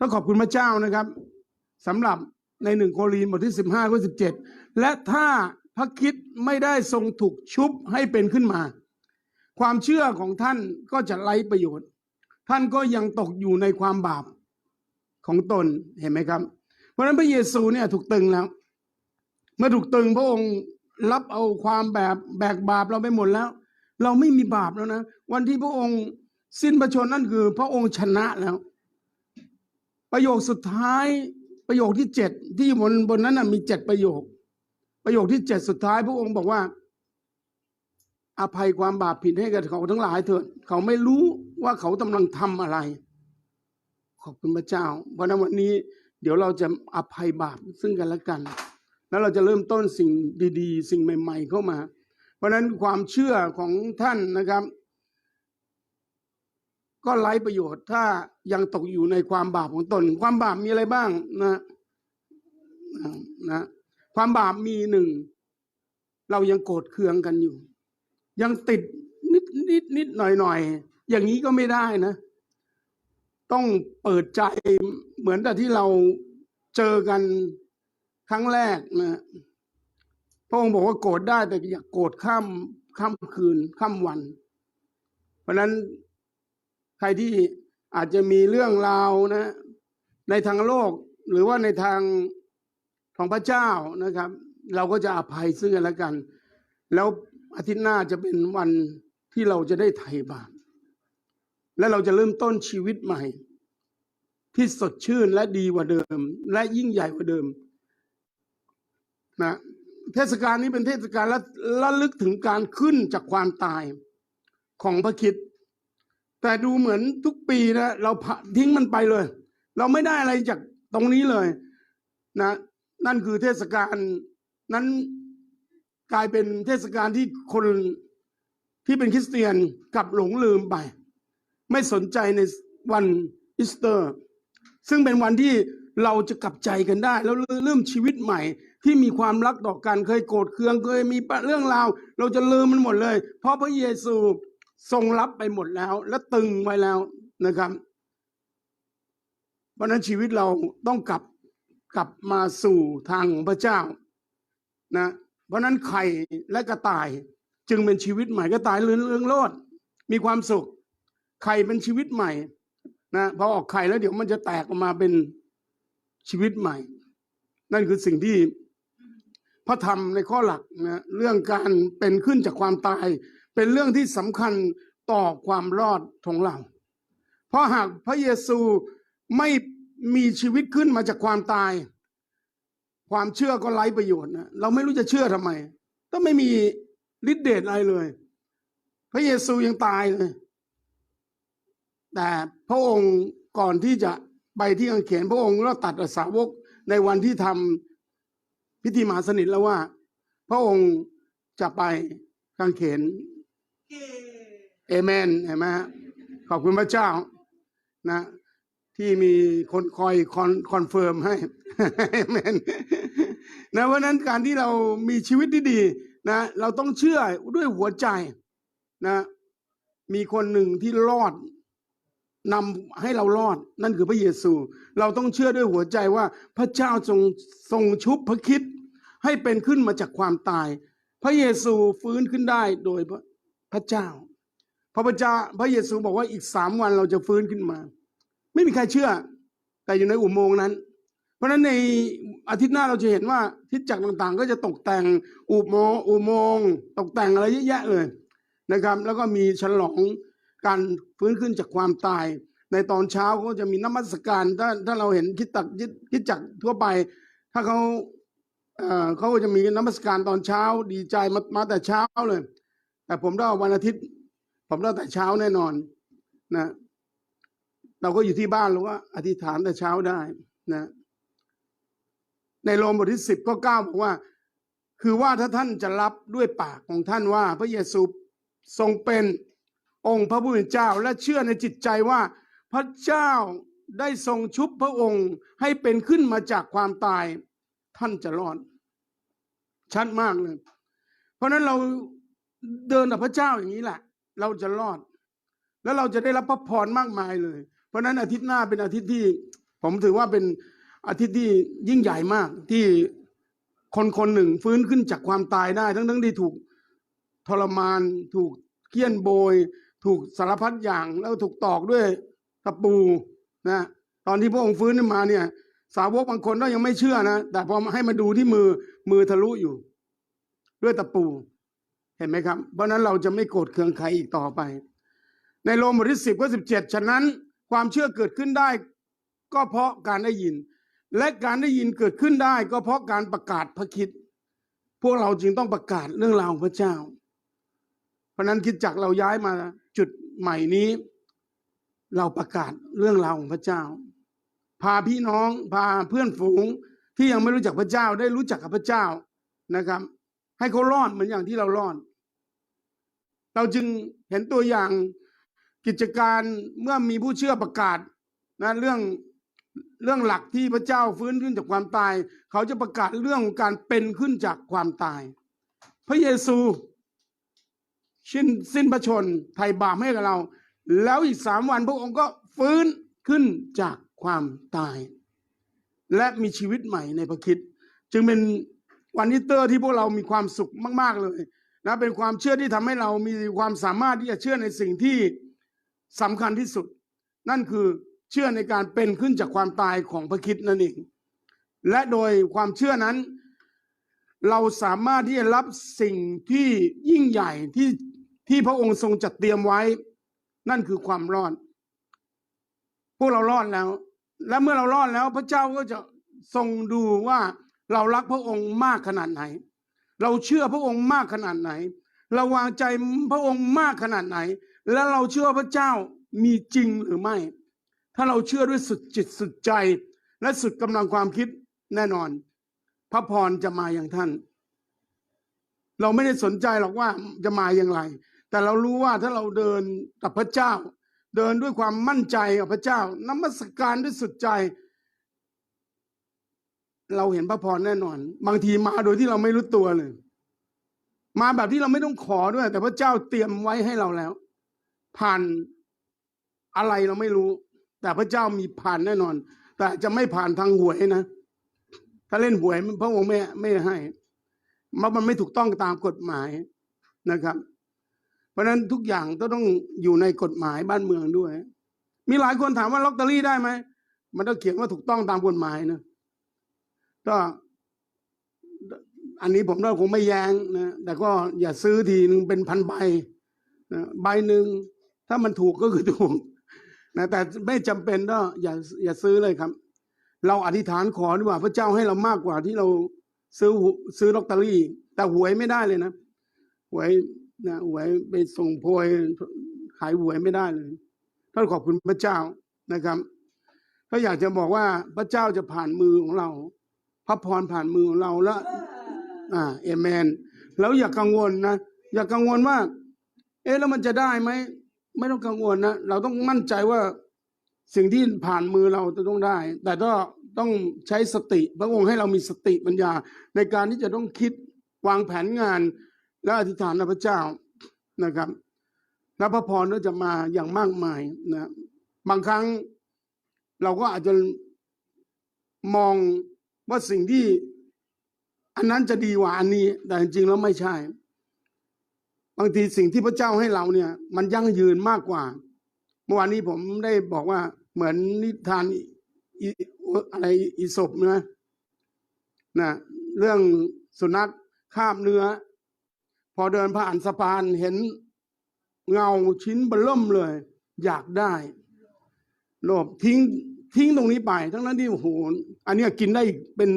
ต้องขอบคุณพระเจ้านะครับสำหรับในหนึ่งโครินบทที่สิบห้าข้อสิบเจ็ดและถ้าพระคิดไม่ได้ทรงถูกชุบให้เป็นขึ้นมา ความเชื่อของท่านก็จะไร้ประโยชน์ ท่านก็ยังตกอยู่ในความบาปของตนเห็นไหมครับ เพราะฉะนั้นพระเยซูเนี่ยถูกตึงแล้ว เมื่อถูกตึงพระองค์รับเอาความแบบแบกบาปเราไปหมดแล้ว เราไม่มีบาปแล้วนะ วันที่พระองค์สิ้นพระชนนั่นคือ พระองค์ชนะแล้ว ประโยคสุดท้ายประโยคที่เจ็ดที่อยู่บนบนนั้นนะมีเจ็ดประโยค ประโยคที่เจ็ดสุดท้าย พระองค์บอกว่า อภัยความบาปผิดให้กับเขาทั้งหลายเถิดเขาไม่รู้ว่าเขากำลังทำอะไร ขอบคุณพระเจ้า เพราะฉะนั้นวันนี้ เดี๋ยวเราจะอภัยบาปซึ่งกันและกัน แล้วเราจะเริ่มต้นสิ่งดี ๆ สิ่งใหม่ ๆ เข้ามา เพราะฉะนั้นความเชื่อของท่านนะครับ ก็ไร้ประโยชน์ถ้ายังตกอยู่ในความบาปของตน ความบาปมีอะไรบ้างนะนะความบาปมีหนึ่ง เรายังโกรธเคืองกันอยู่ ยังติดนิดนิดนิดหน่อยหน่อยอย่างนี้ก็ไม่ได้นะ ต้องเปิดใจเหมือนแต่ที่เราเจอกันครั้งแรกนะพระองค์บอกว่าโกรธได้แต่อย่าโกรธข้ามข้ามคืนข้ามวัน เพราะนั้น ใครที่อาจจะมีเรื่องราวนะ ในทางโลกหรือว่าในทางของพระเจ้านะครับ เราก็จะอภัยซึ่งกันและกัน แล้วอาทิตย์หน้าจะเป็นวันที่เราจะได้ไถ่บาปและเราจะเริ่มต้นชีวิตใหม่ ที่สดชื่นและดีกว่าเดิม และยิ่งใหญ่กว่าเดิมนะเทศกาลนี้เป็นเทศกาลละละลึกถึงการขึ้นจากความตายของพระคิด แต่ดูเหมือนทุกปีนะ เราทิ้งมันไปเลย เราไม่ได้อะไรจากตรงนี้เลยนะ นั่นคือเทศกาลนั้นกลายเป็นเทศกาลที่คนที่เป็นคริสเตียนกลับหลงลืมไป ไม่สนใจในวันอีสเตอร์ ซึ่งเป็นวันที่เราจะกลับใจกันได้ แล้วเริ่มชีวิตใหม่ ที่มีความรักต่อกันเคยโกรธเคืองเคยมีเรื่องราว เราจะลืมมันหมดเลย เพราะพระเยซู ทรงรับไปหมดแล้ว และตึงไว้แล้วนะครับ เพราะนั้นชีวิตเราต้องกลับกลับมาสู่ทางของพระเจ้านะเพราะนั้นไข่และกระต่ายจึงเป็นชีวิตใหม่กระต่ายเรืองโลดมีความสุข ไข่เป็นชีวิตใหม่นะพอออกไข่แล้วเดี๋ยวมันจะแตกออกมาเป็นชีวิตใหม่ นั่นคือสิ่งที่พระธรรมในข้อหลักนะเรื่องการเป็นขึ้นจากความตาย เป็นเรื่องที่สำคัญต่อความรอดของเรา เพราะหากพระเยซูไม่มีชีวิตขึ้นมาจากความตาย ความเชื่อก็ไร้ประโยชน์นะเราไม่รู้จะเชื่อทำไมก็ไม่มีฤทธิ์เดชอะไรเลย พระเยซูยังตายเลย แต่พระองค์ก่อนที่จะไปที่กางเขนพระองค์ก็ตัดสาวกในวันที่ทำพิธีมหาสนิทแล้วว่า พระองค์จะไปกางเขน เอเมนเห็นไหมฮะขอบคุณพระเจ้านะ ที่มีคนคอยคอนคอนเฟิร์มให้เอเมนนะเพราะนั้นการที่เรามีชีวิตที่ดีนะ เราต้องเชื่อด้วยหัวใจนะ มีคนหนึ่งที่รอดนำให้เรารอดนั่นคือพระเยซู เราต้องเชื่อด้วยหัวใจว่าพระเจ้าทรงทรงชุบพระคิดให้เป็นขึ้นมาจากความตาย พระเยซูฟื้นขึ้นได้โดย พระเจ้า พระพเจ้าพระเยซูบอกว่าอีกสามวันเราจะฟื้นขึ้นมา ไม่มีใครเชื่อ แต่อยู่ในอุโมงค์นั้น เพราะฉะนั้นในอาทิตย์หน้าเราจะเห็นว่าทิศจักรต่างๆ ก็จะตกแต่งอุโมงค์อุโมงค์ตกแต่งอะไรเยอะแยะเลยนะครับ แล้วก็มีฉลองการฟื้นขึ้นจากความตาย ในตอนเช้าก็จะมีน้ำมัสการถ้าถ้าเราเห็นคิดตักคิดจักทั่วไป ถ้าเขาเอ่อเขาจะมีน้ำมัสการตอนเช้าดีใจมามาแต่เช้าเลย แต่ผมได้วันอาทิตย์ ผมได้แต่เช้าแน่นอนนะ เราก็อยู่ที่บ้านเราก็อธิษฐานแต่เช้าได้นะ ในโรมบทที่สิบก็เก้าบอกว่า คือว่าถ้าท่านจะรับด้วยปากของท่านว่า พระเยซูทรงเป็นองค์พระผู้เป็นเจ้าและเชื่อในจิตใจว่า พระเจ้าได้ทรงชุบพระองค์ให้เป็นขึ้นมาจากความตาย ท่านจะรอด ชัดมากเลย เพราะนั้นเรา เดินกับพระเจ้าอย่างนี้แหละ เราจะรอด แล้วเราจะได้รับพระพรมากมายเลย เพราะนั้นอาทิตย์หน้าเป็นอาทิตย์ที่ ผมถือว่าเป็นอาทิตย์ที่ยิ่งใหญ่มากที่คนคนหนึ่งฟื้นขึ้นจากความตายได้ ทั้งทั้งที่ถูกทรมาน ถูกเคี่ยนโบย ถูกสารพัดอย่างแล้วถูกตอกด้วยตะปูนะตอนที่พระองค์ฟื้นขึ้นมาเนี่ย สาวกบางคนก็ยังไม่เชื่อนะแต่พอมาให้มาดูที่มือมือทะลุอยู่ ด้วยตะปู เห็นไหมครับ เพราะนั้นเราจะไม่โกรธเคืองใครอีกต่อไป ในโรมบทที่สิบข้อสิบเจ็ดฉะนั้นความเชื่อเกิดขึ้นได้ ก็เพราะการได้ยิน และการได้ยินเกิดขึ้นได้ ก็เพราะการประกาศพระคิด พวกเราจึงต้องประกาศเรื่องราวของพระเจ้า เพราะนั้นคิดจักเราย้ายมาจุดใหม่นี้ เราประกาศเรื่องราวของพระเจ้า พาพี่น้องพาเพื่อนฝูงที่ยังไม่รู้จักพระเจ้าได้รู้จักกับพระเจ้านะครับ ให้เขารอดเหมือนอย่างที่เรารอด เราจึงเห็นตัวอย่างกิจการเมื่อมีผู้เชื่อประกาศนะเรื่องเรื่องหลักที่พระเจ้าฟื้นขึ้นจากความตาย เขาจะประกาศเรื่องของการเป็นขึ้นจากความตาย พระเยซูสิ้นสิ้นพระชนไถ่บาปให้กับเรา แล้วอีกสามวันพระองค์ก็ฟื้นขึ้นจากความตาย และมีชีวิตใหม่ในพระคิดจึงเป็นวันอีสเตอร์ที่พวกเรามีความสุขมาก ๆเลย นะเป็นความเชื่อที่ทำให้เรามีความสามารถที่จะเชื่อในสิ่งที่สำคัญที่สุด นั่นคือเชื่อในการเป็นขึ้นจากความตายของพระคิดนั่นเองและโดยความเชื่อนั้น เราสามารถที่จะรับสิ่งที่ยิ่งใหญ่ที่ที่พระองค์ทรงจัดเตรียมไว้ นั่นคือความรอด พวกเรารอดแล้ว และเมื่อเรารอดแล้วพระเจ้าก็จะทรงดูว่าเรารักพระองค์มากขนาดไหน เราเชื่อพระองค์มากขนาดไหน เราวางใจพระองค์มากขนาดไหน และเราเชื่อพระเจ้ามีจริงหรือไม่ ถ้าเราเชื่อด้วยสุดจิตสุดใจ และสุดกำลังความคิดแน่นอน พระพรจะมาอย่างท่าน เราไม่ได้สนใจหรอกว่าจะมาอย่างไร แต่เรารู้ว่าถ้าเราเดินกับพระเจ้า เดินด้วยความมั่นใจกับพระเจ้านมัสการด้วยสุดใจ เราเห็นพระพรแน่นอน บางทีมาโดยที่เราไม่รู้ตัวเลย มาแบบที่เราไม่ต้องขอด้วย แต่พระเจ้าเตรียมไว้ให้เราแล้ว ผ่านอะไรเราไม่รู้ แต่พระเจ้ามีผ่านแน่นอน แต่จะไม่ผ่านทางหวยนะถ้าเล่นหวยพระองค์ไม่ไม่ให้มันไม่ถูกต้องตามกฎหมายนะครับ เพราะฉะนั้นทุกอย่างก็ต้องอยู่ในกฎหมายบ้านเมืองด้วย มีหลายคนถามว่าลอตเตอรี่ได้ไหมมันต้องเขียนว่าถูกต้องตามกฎหมายนะ ก็ อันนี้ผมเราคงไม่แย้งนะแต่ก็อย่าซื้อทีนึงเป็นพันใบนะใบหนึ่งถ้ามันถูกก็คือถูกนะแต่ไม่จำเป็นก็อย่าอย่าซื้อเลยครับ เราอธิษฐานขอดีกว่า พระเจ้าให้เรามากกว่าที่เราซื้อซื้อลอตเตอรี่ แต่หวยไม่ได้เลยนะหวยนะหวยไปส่งโพยขายหวยไม่ได้เลยท่านขอบคุณพระเจ้านะครับ ก็อยากจะบอกว่าพระเจ้าจะผ่านมือของเรา พระพรผ่านมือของเราแล้วอ่าเอเมน แล้วอย่ากังวลนะ อย่ากังวลว่า เอ๊ะแล้วมันจะได้ไหม ไม่ต้องกังวลนะ เราต้องมั่นใจว่าสิ่งที่ผ่านมือเราจะต้องได้ แต่ก็ต้องใช้สติ พระองค์ให้เรามีสติปัญญา ในการที่จะต้องคิดวางแผนงาน และอธิษฐานกับพระเจ้านะครับและพระพรก็จะมาอย่างมากมายนะบางครั้งเราก็อาจจะมอง ว่าสิ่งที่อันนั้นจะดีกว่าอันนี้ แต่จริงๆแล้วไม่ใช่ บางทีสิ่งที่พระเจ้าให้เราเนี่ย มันยั่งยืนมากกว่า เมื่อวานนี้ผมได้บอกว่าเหมือนนิทานอะไรอีศพนะนะเรื่องสุนัขคาบเนื้อ พอเดินผ่านสะพานเห็นเงาชิ้นเบล่มเลย อยากได้ โลภทิ้ง ทิ้งตรงนี้ไป ทั้งนั้นที่โอ้โหอันนี้กินได้อีกเป็น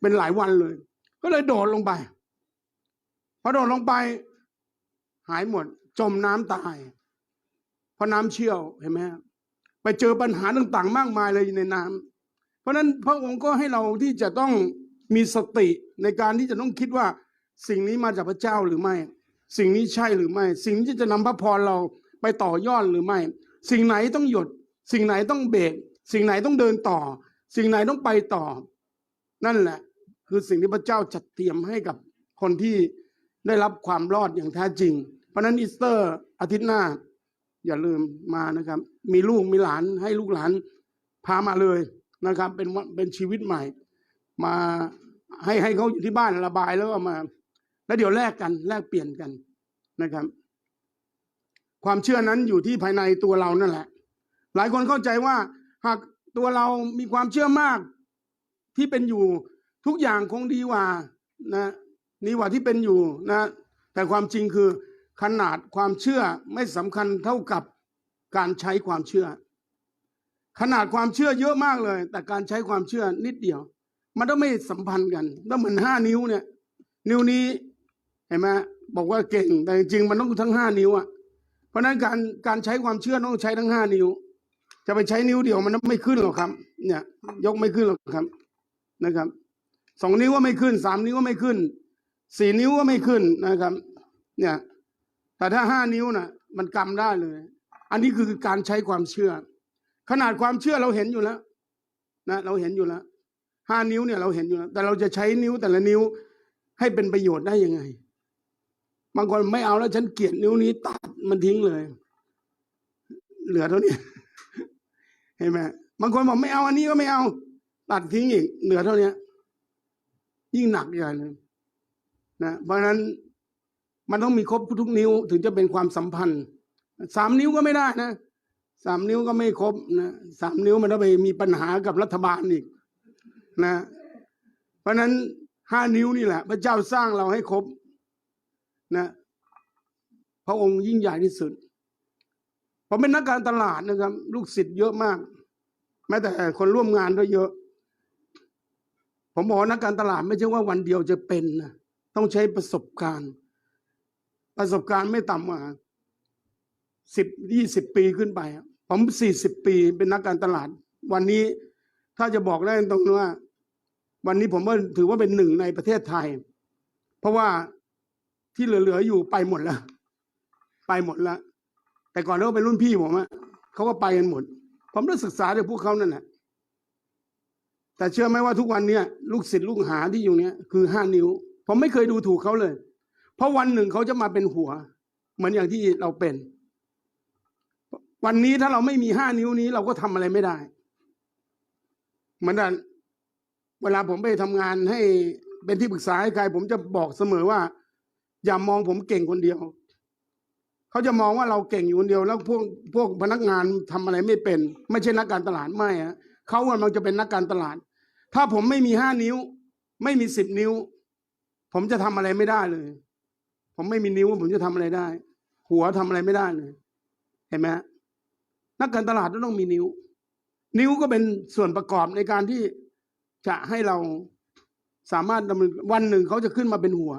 เป็นหลายวันเลย ก็เลยโดดลงไปพอโดดลงไป หายหมด จมน้ำตาย เพราะน้ำเชี่ยวเห็นไหมไปเจอปัญหาต่างๆ มากมายเลยในน้ำเพราะฉะนั้นพระองค์ก็ให้เราที่จะต้องมีสติในการที่จะต้องคิดว่า สิ่งนี้มาจากพระเจ้าหรือไม่ สิ่งนี้ใช่หรือไม่ สิ่งที่จะนำพระพรเราไปต่อยอดหรือไม่ สิ่งไหนต้องหยุด สิ่งไหนต้องเบรก สิ่งไหนต้องเดินต่อ สิ่งไหนต้องไปต่อ นั่นแหละ คือสิ่งที่พระเจ้าจัดเตรียมให้กับคนที่ได้รับความรอดอย่างแท้จริง เพราะนั้นอีสเตอร์อาทิตย์หน้า อย่าลืมมานะครับ มีลูกมีหลานให้ลูกหลานพามาเลยนะครับ เป็นวันเป็นชีวิตใหม่ มาให้ให้เขาอยู่ที่บ้านระบายแล้วก็มา แล้วเดี๋ยวแลกกันแลกเปลี่ยนกันนะครับ ความเชื่อนั้นอยู่ที่ภายในตัวเรานั่นแหละ หลายคนเข้าใจว่า หากตัวเรามีความเชื่อมากที่เป็นอยู่ทุกอย่างคงดีกว่านะดีกว่าที่เป็นอยู่นะแต่ความจริงคือขนาดความเชื่อไม่สำคัญเท่ากับการใช้ความเชื่อ ขนาดความเชื่อเยอะมากเลย แต่การใช้ความเชื่อนิดเดียว มันต้องไม่สัมพันธ์กันต้องเหมือนห้านิ้วเนี่ย นิ้วนี้เห็นไหมบอกว่าเก่งแต่จริงมันต้องทั้งห้านิ้วอะเพราะฉะนั้นการการใช้ความเชื่อต้องใช้ทั้งห้านิ้ว จะไปใช้นิ้วเดียวมันไม่ขึ้นหรอกครับ เนี่ย ยกไม่ขึ้นหรอกครับนะครับสองนิ้วก็ไม่ขึ้นสามนิ้วก็ไม่ขึ้นสี่นิ้วก็ไม่ขึ้นนะครับ เนี่ย แต่ถ้าห้านิ้วน่ะ มันกำได้เลย อันนี้คือการใช้ความเชื่อ ขนาดความเชื่อเราเห็นอยู่แล้ว นะเราเห็นอยู่แล้วห้านิ้วเนี่ยเราเห็นอยู่แล้วแต่เราจะใช้นิ้วแต่ละนิ้วให้เป็นประโยชน์ได้ยังไง บางคนไม่เอาแล้วฉันเกลียดนิ้วนี้ตัดมันทิ้งเลย เหลือเท่านี้ ห็นไหมบางคนบอกไม่เอาอันนี้ก็ไม่เอา ตัดทิ้งอีกเหลือเท่านี้ยิ่งหนักใหญ่เลยนะเพราะฉะนั้นมันต้องมีครบทุกนิ้วถึงจะเป็นความสัมพันธ์สามนิ้วก็ไม่ได้นะสามนิ้วก็ไม่ครบนะสามนิ้วมันต้องไปมีปัญหากับรัฐบาลอีกนะ เพราะฉะนั้นห้านิ้วนี่แหละ พระเจ้าสร้างเราให้ครบนะ พระองค์ยิ่งใหญ่ที่สุด ผมเป็นนักการตลาดนะครับ ลูกศิษย์เยอะมาก แม้แต่คนร่วมงานก็เยอะ ผมบอกนักการตลาดไม่ใช่ว่าวันเดียวจะเป็นนะต้องใช้ประสบการณ์ ประสบการณ์ไม่ต่ำกว่าสิบยี่สิบปีขึ้นไป ผมสี่สิบปีเป็นนักการตลาด วันนี้ถ้าจะบอกได้ตรงๆว่า วันนี้ผมว่าถือว่าเป็นหนึ่งในประเทศไทย เพราะว่าที่เหลือๆอยู่ไปหมดแล้ว ไปหมดแล้ว แต่ก่อนเขาเป็นรุ่นพี่ผมอะเขาก็ไปกันหมด ผมได้ศึกษาจากพวกเขานั่นแหละแต่เชื่อไหมว่าทุกวันเนี้ยลูกศิษย์ลูกหาที่อยู่เนี้ยคือห้านิ้ว ผมไม่เคยดูถูกเขาเลย เพราะวันหนึ่งเขาจะมาเป็นหัว เหมือนอย่างที่เราเป็น วันนี้ถ้าเราไม่มีห้านิ้วนี้ เราก็ทำอะไรไม่ได้ เหมือนกันเวลาผมไปทำงานให้เป็นที่ปรึกษาให้ใคร ผมจะบอกเสมอว่า อย่ามองผมเก่งคนเดียว เขาจะมองว่าเราเก่งอยู่คนเดียวแล้วพวกพวกพนักงานทำอะไรไม่เป็น ไม่ใช่นักการตลาดไม่ฮะเขากำลังจะเป็นนักการตลาด ถ้าผมไม่มีห้านิ้ว ไม่มีสิบนิ้ว ผมจะทำอะไรไม่ได้เลย ผมไม่มีนิ้วผมจะทำอะไรได้ หัวทำอะไรไม่ได้เลย เห็นไหมนักการตลาดต้องมีนิ้ว นิ้วก็เป็นส่วนประกอบในการที่จะให้เราสามารถดำเนินวันหนึ่งเขาจะขึ้นมาเป็นหัว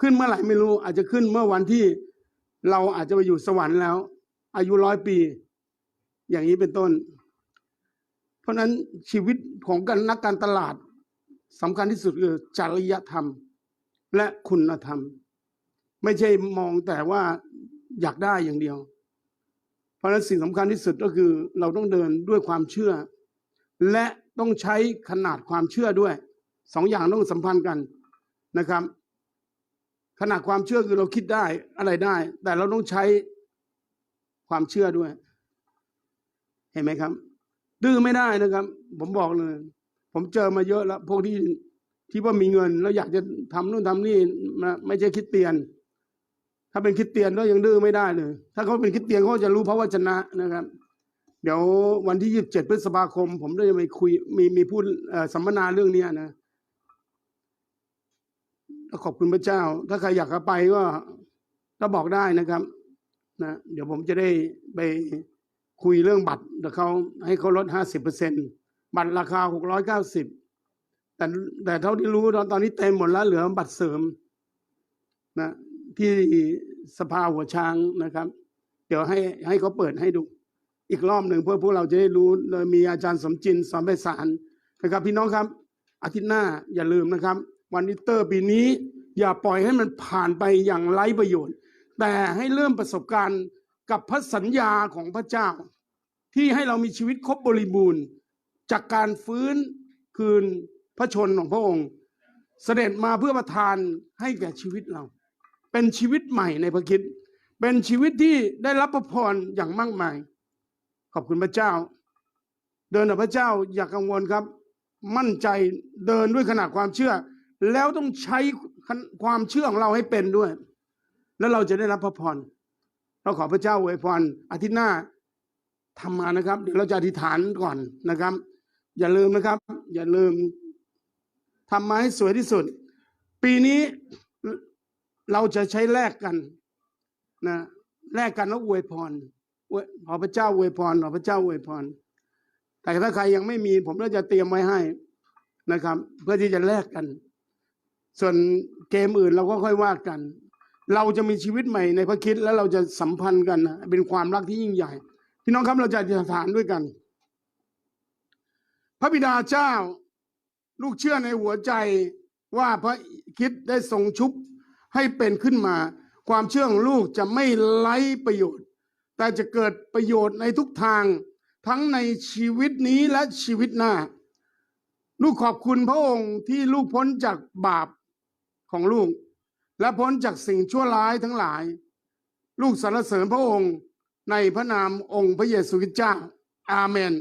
ขึ้นเมื่อไหร่ไม่รู้ อาจจะขึ้นเมื่อวันที่ เราอาจจะไปอยู่สวรรค์แล้ว อายุร้อยปี อย่างนี้เป็นต้น เพราะนั้นชีวิตของการนักการตลาดสำคัญที่สุดคือจริยธรรม และคุณธรรม ไม่ใช่มองแต่ว่าอยากได้อย่างเดียว เพราะนั้นสิ่งสำคัญที่สุดก็คือ เราต้องเดินด้วยความเชื่อ และต้องใช้ขนาดความเชื่อด้วยสองอย่างต้องสัมพันธ์กันนะครับ ขนาดความเชื่อคือเราคิดได้อะไรได้ แต่เราต้องใช้ความเชื่อด้วย เห็นไหมครับ ดื้อไม่ได้นะครับ ผมบอกเลย ผมเจอมาเยอะแล้ว พวกที่ที่ว่ามีเงิน แล้วอยากจะทำนู่นทำนี่มาไม่ใช่คิดเตียน ถ้าเป็นคิดเตียนก็ยังดื้อไม่ได้เลย ถ้าเขาเป็นคิดเตียนเขาจะรู้พระวจนะนะครับ เดี๋ยววันที่ยี่สิบเจ็ดพฤษภาคม ผมได้ไปคุยมีมีพูดสัมมนาเรื่องเนี้ยนะ ขอบคุณพระเจ้า ถ้าใครอยากจะไปก็ก็บอกได้นะครับนะเดี๋ยวผมจะได้ไปคุยเรื่องบัตรเดี๋ยวเขาให้เขาลดห้าสิบเปอร์เซ็นบัตรราคาหกร้อยเก้าสิบแต่แต่เท่าที่รู้ตอนตอนนี้เต็มหมดแล้วเหลือบัตรเสริมนะที่สภาหัวช้างนะครับ เดี๋ยวให้ให้เขาเปิดให้ดูอีกรอบหนึ่งเพื่อพวกเราจะได้รู้โดยมีอาจารย์สมจินสอนไปสารนะครับ พี่น้องครับอาทิตย์หน้าอย่าลืมนะครับ วันนิเตอร์ปีนี้ อย่าปล่อยให้มันผ่านไปอย่างไร้ประโยชน์ แต่ให้เริ่มประสบการณ์กับพระสัญญาของพระเจ้า ที่ให้เรามีชีวิตครบบริบูรณ์ จากการฟื้นคืนพระชนของพระองค์ เสด็จมาเพื่อประทานให้แก่ชีวิตเรา เป็นชีวิตใหม่ในพระคิดเป็นชีวิตที่ได้รับพระพรอย่างมากมาย ขอบคุณพระเจ้า เดินกับพระเจ้าอย่ากังวลครับ มั่นใจเดินด้วยขนาดความเชื่อ แล้วต้องใช้ความเชื่อของเราให้เป็นด้วย แล้วเราจะได้รับพระพรเราขอพระเจ้าอวยพรอาทิตย์หน้าทำมานะครับ เดี๋ยวเราจะอธิษฐานก่อนนะครับ อย่าลืมนะครับ อย่าลืมทำมาให้สวยที่สุด ปีนี้เราจะใช้แลกกันนะแลกกันแล้วอวยพรขอพระเจ้าอวยพรขอพระเจ้าอวยพร แต่ถ้าใครยังไม่มี ผมก็จะเตรียมไว้ให้นะครับ เพื่อที่จะแลกกัน ส่วนเกมอื่นเราก็ค่อยว่ากัน เราจะมีชีวิตใหม่ในพระคิดแล้วเราจะสัมพันธ์กันนะเป็นความรักที่ยิ่งใหญ่ พี่น้องครับเราจะอธิษฐานด้วยกัน พระบิดาเจ้า ลูกเชื่อในหัวใจว่าพระคิดได้ทรงชุบให้เป็นขึ้นมา ความเชื่อของลูกจะไม่ไร้ประโยชน์ แต่จะเกิดประโยชน์ในทุกทางทั้งในชีวิตนี้และชีวิตหน้า ลูกขอบคุณพระองค์ที่ลูกพ้นจากบาป ของลูก และพ้นจากสิ่งชั่วร้ายทั้งหลาย ลูกสรรเสริญพระองค์ในพระนามองค์พระเยซูคริสต์เจ้า อาเมน